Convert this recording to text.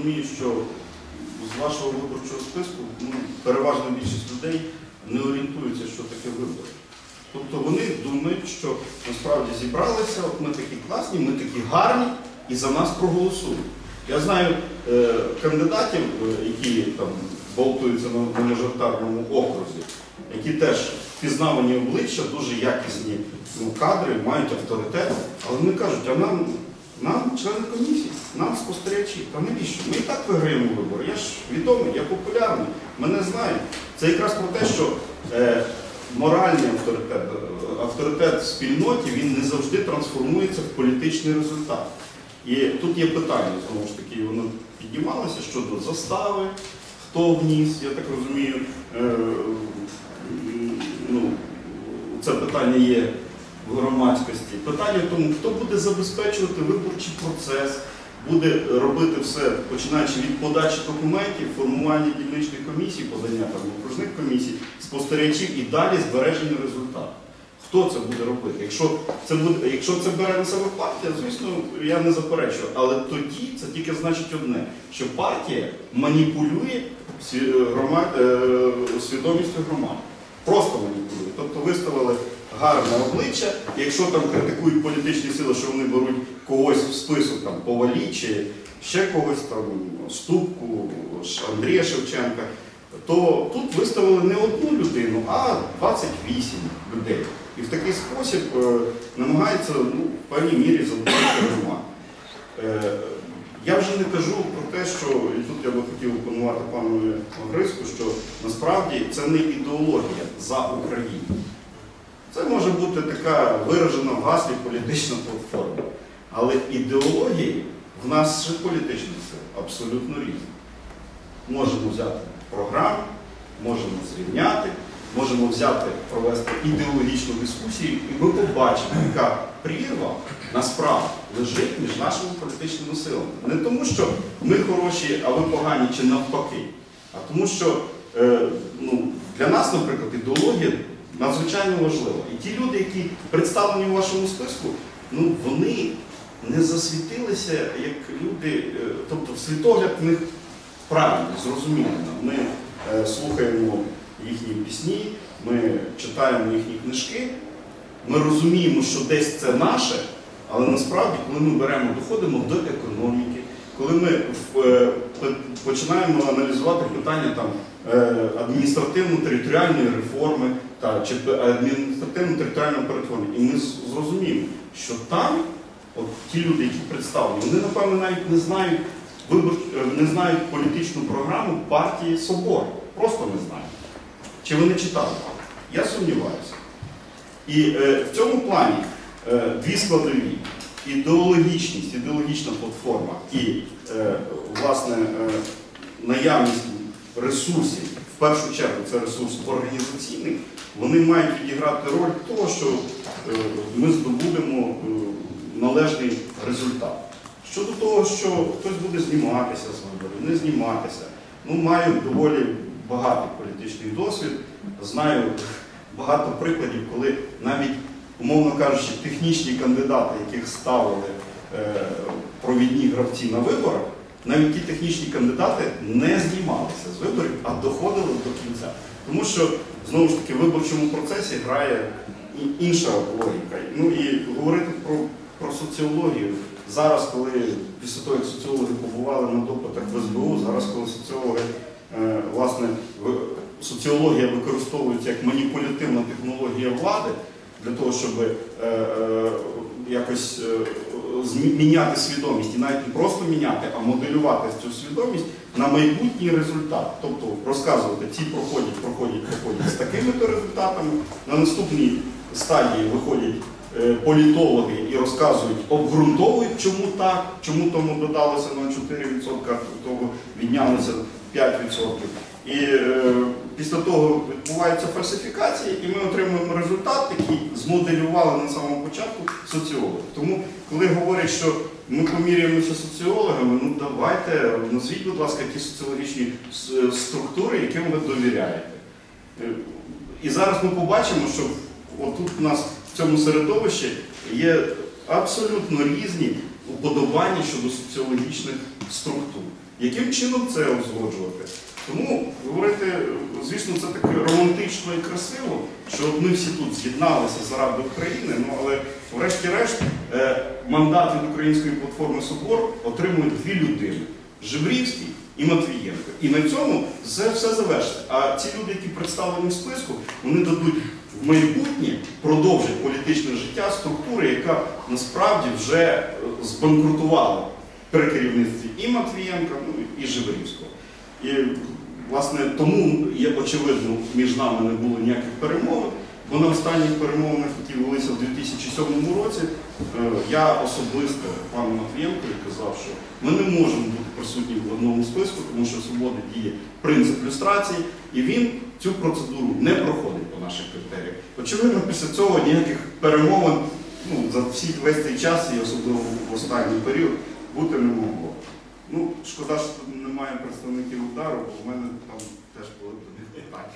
розумію, що з вашого виборчого списку ну, переважна більшість людей не орієнтуються, що таке вибори. Тобто вони думають, що насправді зібралися, от ми такі класні, ми такі гарні і за нас проголосують. Я знаю е, кандидатів, е, які там болтуються на мажоритарному окрузі, які теж впізнавані обличчя, дуже якісні ну, кадри, мають авторитет, але вони кажуть, а нам, нам члени комісії, нам спостерігачі, та навіщо? Ми і так виграємо вибори. Я ж відомий, я популярний, мене знають. Це якраз про те, що е, моральний авторитет, авторитет в спільноті, він не завжди трансформується в політичний результат. І тут є питання, знову ж таки, воно піднімалося щодо застави, хто вніс, я так розумію, е, ну, це питання є в громадськості. Питання в тому, хто буде забезпечувати виборчий процес, буде робити все, починаючи від подачі документів, формування дільничних комісій, подання там окружних комісій, спостерігачів і далі збереження результату. Хто це буде робити? Якщо це буде, якщо це бере на себе партія, звісно, я не заперечую. Але тоді це тільки значить одне, що партія маніпулює сві- громад, е, свідомістю громад. Просто маніпулює. Тобто виставили гарне обличчя. Якщо там критикують політичні сили, що вони беруть когось в список там Повалі чи ще когось там Ступку, Андрія Шевченка, то тут виставили не одну людину, а 28 людей. І в такий спосіб е, намагаються ну, в певній мірі задовольнити громаду. Е, я вже не кажу про те, що і тут я би хотів опонувати панові Гриску, що насправді це не ідеологія за Україну. Це може бути така виражена в гаслі політична платформа. Але ідеології в нас ще політичних сил абсолютно різні. Можемо взяти програму, можемо зрівняти, можемо взяти, провести ідеологічну дискусію, і ми побачимо, яка прірва насправді лежить між нашими політичними силами. Не тому, що ми хороші, а ви погані чи навпаки, а тому, що е, ну, для нас, наприклад, ідеологія надзвичайно важлива. І ті люди, які представлені у вашому списку, ну, вони не засвітилися як люди, е, тобто світогляд в них правильний, зрозумілий. Ми е, слухаємо їхні пісні, ми читаємо їхні книжки, ми розуміємо, що десь це наше, але насправді, коли ми беремо, доходимо до економіки, коли ми е, починаємо аналізувати питання е, адміністративно-територіальної реформи та, чи пе- адміністративно-територіального перетворення, і ми зрозуміємо, що там от ті люди, які представлені, вони, напевно, навіть не знають вибор, е, не знають політичну програму партії Собор. Просто не знають. Чи вони читали? Я сумніваюся. І е, в цьому плані е, дві складові: ідеологічність, ідеологічна платформа і е, власне е, наявність ресурсів, першу чергу це ресурс організаційний, вони мають відіграти роль того, що е, ми здобудемо е, належний результат. Щодо того, що хтось буде зніматися з виборів, не зніматися, ну маю доволі багатий політичний досвід, знаю багато прикладів, коли навіть, умовно кажучи, технічні кандидати, яких ставили е, провідні гравці на виборах, навіть ті технічні кандидати не знімалися з виборів, а доходили до кінця. Тому що, знову ж таки, в виборчому процесі грає інша логіка. Ну і говорити про, про соціологію. Зараз, коли після того, як соціологи побували на допитах в СБУ, зараз, коли соціологи, е, власне, соціологія використовується як маніпулятивна технологія влади для того, щоб е, е, якось міняти свідомість і навіть не просто міняти, а моделювати цю свідомість на майбутній результат. Тобто розказувати, ці проходять, проходять, проходять з такими то результатами. На наступній стадії виходять е, політологи і розказують, обґрунтовують, чому так, чому тому додалося на 4%, а того віднялося 5%. І е, після того відбуваються фальсифікації, і ми отримуємо результат, який змоделювали на самому початку соціологи. Тому, коли говорять, що ми поміряємося соціологами, ну давайте назвіть, будь ласка, ті соціологічні структури, яким ви довіряєте. Е, І зараз ми побачимо, що отут у нас в цьому середовищі є абсолютно різні уподобання щодо соціологічних структур. Яким чином це узгоджувати? Тому говорити, звісно, це таке романтично і красиво, що ми всі тут з'єдналися заради України, ну але врешті-решт е, мандат від української платформи Собор отримують дві людини Жебрівський і Матвієнко. І на цьому все, все завершиться. А ці люди, які представлені в списку, вони дадуть в майбутнє продовжить політичне життя структури, яка насправді вже е, збанкрутувала при керівництві і Матвієнка, ну і Жебрівського. І власне тому є очевидно, між нами не було ніяких перемовин. Бо на останніх перемовинах, які велися в 2007 році, я особисто пану Матвієнкові казав, що ми не можемо бути присутні в одному списку, тому що свободи діє принцип люстрації, і він цю процедуру не проходить по наших критеріях. Очевидно, після цього ніяких перемовин ну, за всі весь цей час, і особливо в останній період, бути не могло. Ну, шкода, що немає представників удару, бо в мене там теж були до них питання.